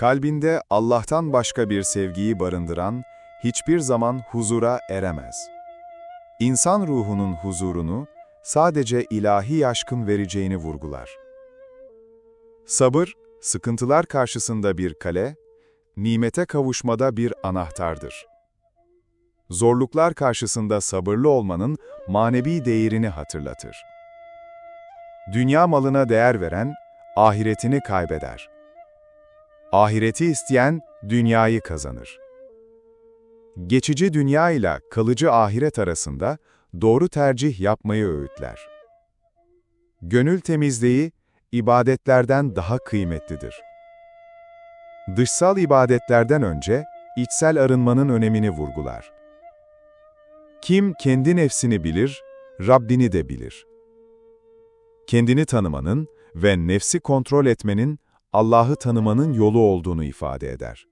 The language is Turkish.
Kalbinde Allah'tan başka bir sevgiyi barındıran hiçbir zaman huzura eremez. İnsan ruhunun huzurunu sadece ilahi aşkın vereceğini vurgular. Sabır, sıkıntılar karşısında bir kale, nimete kavuşmada bir anahtardır. Zorluklar karşısında sabırlı olmanın manevi değerini hatırlatır. Dünya malına değer veren, ahiretini kaybeder. Ahireti isteyen, dünyayı kazanır. Geçici dünya ile kalıcı ahiret arasında doğru tercih yapmayı öğütler. Gönül temizliği, ibadetlerden daha kıymetlidir. Dışsal ibadetlerden önce, içsel arınmanın önemini vurgular. Kim kendi nefsini bilir, Rabbini de bilir. Kendini tanımanın ve nefsi kontrol etmenin Allah'ı tanımanın yolu olduğunu ifade eder.